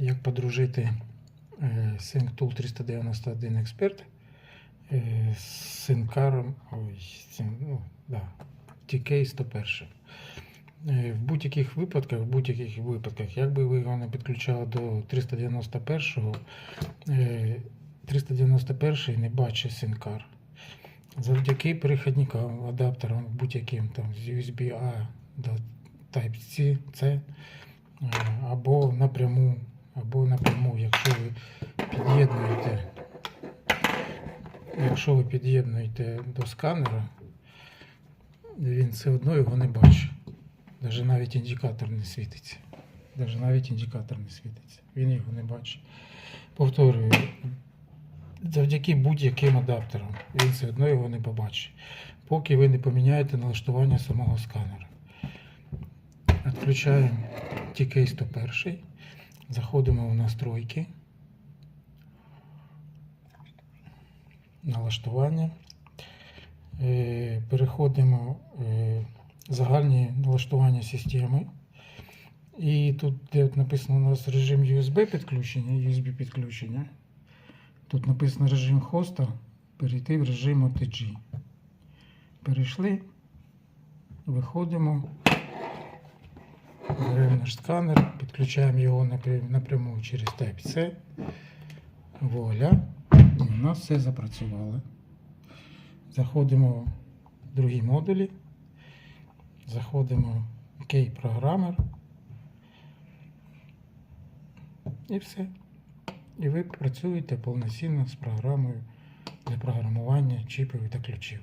як подружити е, SyncTool 391 Expert е, з цим, ну, да, TK 101. Е, В будь-яких випадках, в будь-яких випадках, як би ви його не підключали до 391-го, е, 391 не бачить синкар. Завдяки перехідникам, адаптерам, будь-яким там з USB-A до Type-C, C, е, або напряму, або напряму, якщо ви під'єднуєте, якщо ви під'єднуєте до сканера, він все одно його не бачить. Навіть навіть індикатор не світиться. Навіть навіть індикатор не світиться. Він його не бачить. Повторюю, завдяки будь-яким адаптерам він все одно його не побачить, поки ви не поміняєте налаштування самого сканера. Відключаємо TK101, заходимо в настройки, налаштування, Е, переходимо е, загальні налаштування системи. І тут, де написано у нас режим USB підключення, USB підключення. Тут написано режим хоста, перейти в режим OTG. Перейшли, виходимо, беремо наш сканер, підключаємо його напря- напряму через Type-C. Вуаля. І у нас все запрацювало. Заходимо в другі модулі. Заходимо в Key-програмер. І все. І ви працюєте повноцінно з програмою для програмування чіпів та ключів.